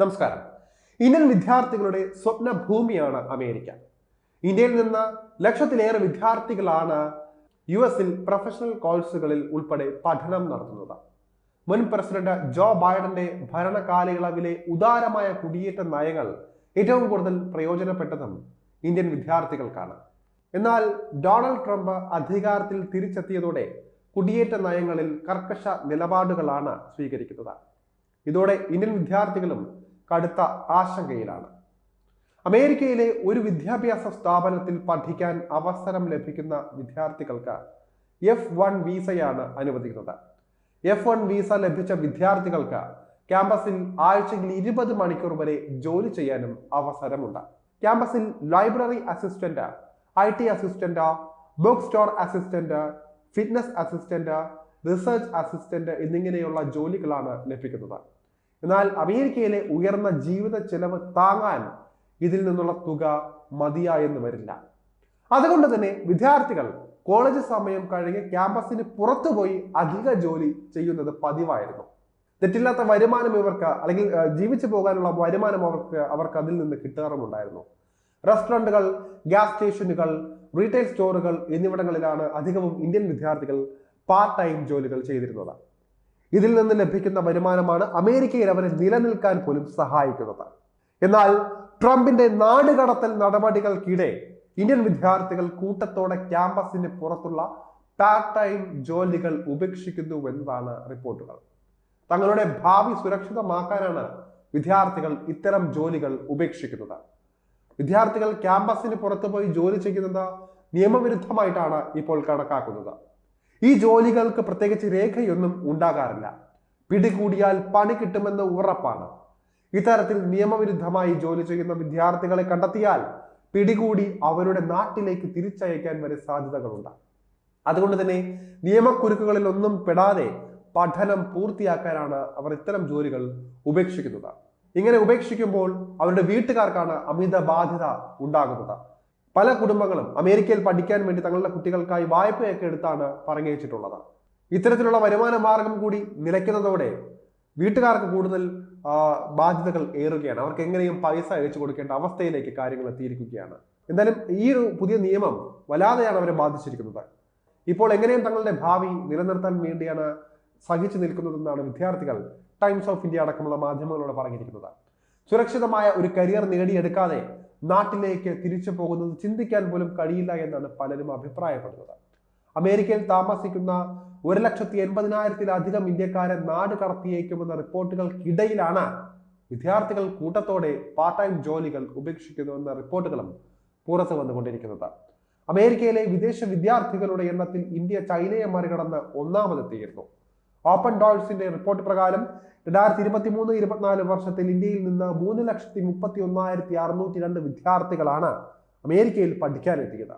നമസ്കാരം. ഇന്ത്യൻ വിദ്യാർത്ഥികളുടെ സ്വപ്ന ഭൂമിയാണ് അമേരിക്ക. ഇന്ത്യയിൽ നിന്ന് ലക്ഷത്തിലേറെ വിദ്യാർത്ഥികളാണ് യു എസിൽ പ്രൊഫഷണൽ കോഴ്സുകളിൽ ഉൾപ്പെടെ പഠനം നടത്തുന്നത്. മുൻ പ്രസിഡന്റ് ജോ ബൈഡന്റെ ഭരണകാലയളവിലെ ഉദാരമായ കുടിയേറ്റ നയങ്ങൾ ഏറ്റവും കൂടുതൽ പ്രയോജനപ്പെട്ടതും ഇന്ത്യൻ വിദ്യാർത്ഥികൾക്കാണ്. എന്നാൽ ഡൊണാൾഡ് ട്രംപ് അധികാരത്തിൽ തിരിച്ചെത്തിയതോടെ കുടിയേറ്റ നയങ്ങളിൽ കർക്കശ നിലപാടുകളാണ് സ്വീകരിക്കുന്നത്. ഇതോടെ ഇന്ത്യൻ വിദ്യാർത്ഥികളും കടുത്ത ആശങ്കയിലാണ്. അമേരിക്കയിലെ ഒരു വിദ്യാഭ്യാസ സ്ഥാപനത്തിൽ പഠിക്കാൻ അവസരം ലഭിക്കുന്ന വിദ്യാർത്ഥികൾക്ക് എഫ് വൺ വിസയാണ് അനുവദിക്കുന്നത്. എഫ് വൺ വിസ ലഭിച്ച വിദ്യാർത്ഥികൾക്ക് ക്യാമ്പസിൽ ആഴ്ചയിൽ ഇരുപത് മണിക്കൂർ വരെ ജോലി ചെയ്യാനും അവസരമുണ്ട്. ക്യാമ്പസിൽ library assistant I T assistant book store assistant fitness assistant research assistant എന്നിങ്ങനെയുള്ള ജോലികളാണ് ലഭിക്കുന്നത്. എന്നാൽ അമേരിക്കയിലെ ഉയർന്ന ജീവിത ചെലവ് താങ്ങാൻ ഇതിൽ നിന്നുള്ള തുക മതിയായെന്ന് വരില്ല. അതുകൊണ്ട് തന്നെ വിദ്യാർത്ഥികൾ കോളേജ് സമയം കഴിഞ്ഞ് ക്യാമ്പസിന് പുറത്തുപോയി അധിക ജോലി ചെയ്യുന്നത് പതിവായിരുന്നു. തെറ്റില്ലാത്ത വരുമാനം ഇവർക്ക് അല്ലെങ്കിൽ ജീവിച്ചു പോകാനുള്ള വരുമാനം അവർക്ക് അവർക്ക് അതിൽ നിന്ന് കിട്ടാറുമുണ്ടായിരുന്നു. റെസ്റ്റോറന്റുകൾ ഗ്യാസ് സ്റ്റേഷനുകൾ റീറ്റെയിൽ സ്റ്റോറുകൾ എന്നിവിടങ്ങളിലാണ് അധികവും ഇന്ത്യൻ വിദ്യാർത്ഥികൾ പാർട്ട് ടൈം ജോലികൾ ചെയ്തിരുന്നത്. ഇതിൽ നിന്ന് ലഭിക്കുന്ന വരുമാനമാണ് അമേരിക്കയിൽ അവരെ നിലനിൽക്കാൻ പോലും സഹായിക്കുന്നത്. എന്നാൽ ട്രംപിന്റെ നാടുകടത്തൽ നടപടികൾക്കിടെ ഇന്ത്യൻ വിദ്യാർത്ഥികൾ കൂട്ടത്തോടെ ക്യാമ്പസിന് പുറത്തുള്ള പാർട്ട് ടൈം ജോലികൾ ഉപേക്ഷിക്കുന്നു എന്നതാണ് റിപ്പോർട്ടുകൾ. തങ്ങളുടെ ഭാവി സുരക്ഷിതമാക്കാനാണ് വിദ്യാർത്ഥികൾ ഇത്തരം ജോലികൾ ഉപേക്ഷിക്കുന്നത്. വിദ്യാർത്ഥികൾ ക്യാമ്പസിന് പുറത്തു പോയി ജോലി ചെയ്യുന്നത് നിയമവിരുദ്ധമായിട്ടാണ് ഇപ്പോൾ കണക്കാക്കുന്നത്. ഈ ജോലികൾക്ക് പ്രത്യേകിച്ച് രേഖയൊന്നും ഉണ്ടാകാറില്ല. പിടികൂടിയാൽ പണി കിട്ടുമെന്ന് ഉറപ്പാണ്. ഇത്തരത്തിൽ നിയമവിരുദ്ധമായി ജോലി ചെയ്യുന്ന വിദ്യാർത്ഥികളെ കണ്ടെത്തിയാൽ പിടികൂടി അവരുടെ നാട്ടിലേക്ക് തിരിച്ചയക്കാൻ വരെ സാധ്യതകളുണ്ട്. അതുകൊണ്ട് തന്നെ നിയമക്കുരുക്കുകളിൽ ഒന്നും പെടാതെ പഠനം പൂർത്തിയാക്കാനാണ് അവർ ഇത്തരം ജോലികൾ ഉപേക്ഷിക്കുന്നത്. ഇങ്ങനെ ഉപേക്ഷിക്കുമ്പോൾ അവരുടെ വീട്ടുകാർക്കാണ് അമിത ബാധ്യത ഉണ്ടാകുന്നത്. പല കുടുംബങ്ങളും അമേരിക്കയിൽ പഠിക്കാൻ വേണ്ടി തങ്ങളുടെ കുട്ടികൾക്കായി വായ്പയൊക്കെ എടുത്താണ് പറഞ്ഞയച്ചിട്ടുള്ളത്. ഇത്തരത്തിലുള്ള വരുമാന മാർഗം കൂടി നിലയ്ക്കുന്നതോടെ വീട്ടുകാർക്ക് കൂടുതൽ ബാധ്യതകൾ ഏറുകയാണ്. അവർക്ക് എങ്ങനെയും പൈസ അയച്ചു കൊടുക്കേണ്ട അവസ്ഥയിലേക്ക് കാര്യങ്ങൾ എത്തിയിരിക്കുകയാണ്. എന്തായാലും ഈ ഒരു പുതിയ നിയമം വല്ലാതെയാണ് അവരെ ബാധിച്ചിരിക്കുന്നത്. ഇപ്പോൾ എങ്ങനെയും തങ്ങളുടെ ഭാവി നിലനിർത്താൻ വേണ്ടിയാണ് സഹിച്ചു നിൽക്കുന്നതെന്നാണ് വിദ്യാർത്ഥികൾ ടൈംസ് ഓഫ് ഇന്ത്യ അടക്കമുള്ള മാധ്യമങ്ങളോട് പറഞ്ഞിരിക്കുന്നത്. സുരക്ഷിതമായ ഒരു കരിയർ നേടിയെടുക്കാതെ നാട്ടിലേക്ക് തിരിച്ചു പോകുന്നത് ചിന്തിക്കാൻ പോലും കഴിയില്ല എന്നാണ് പലരും അഭിപ്രായപ്പെടുന്നത്. അമേരിക്കയിൽ താമസിക്കുന്ന ഒരു ലക്ഷത്തി എൺപതിനായിരത്തിലധികം ഇന്ത്യക്കാരെ നാട് കടത്തിയേക്കുമെന്ന റിപ്പോർട്ടുകൾക്കിടയിലാണ് വിദ്യാർത്ഥികൾ കൂട്ടത്തോടെ പാർട്ട് ടൈം ജോലികൾ ഉപേക്ഷിക്കുന്നുവെന്ന റിപ്പോർട്ടുകളും പുറത്തു വന്നുകൊണ്ടിരിക്കുന്നത്. അമേരിക്കയിലെ വിദേശ വിദ്യാർത്ഥികളുടെ എണ്ണത്തിൽ ഇന്ത്യ ചൈനയെ മറികടന്ന് ഒന്നാമതെത്തിയിരുന്നു. ഓപ്പൺ ഡോൾസിന്റെ റിപ്പോർട്ട് പ്രകാരം രണ്ടായിരത്തി ഇരുപത്തി മൂന്ന് ഇരുപത്തിനാല് വർഷത്തിൽ ഇന്ത്യയിൽ നിന്ന് മൂന്ന് ലക്ഷത്തി മുപ്പത്തി ഒന്നായിരത്തി അറുന്നൂറ്റി രണ്ട് വിദ്യാർത്ഥികളാണ് അമേരിക്കയിൽ പഠിക്കാനെത്തിയത്.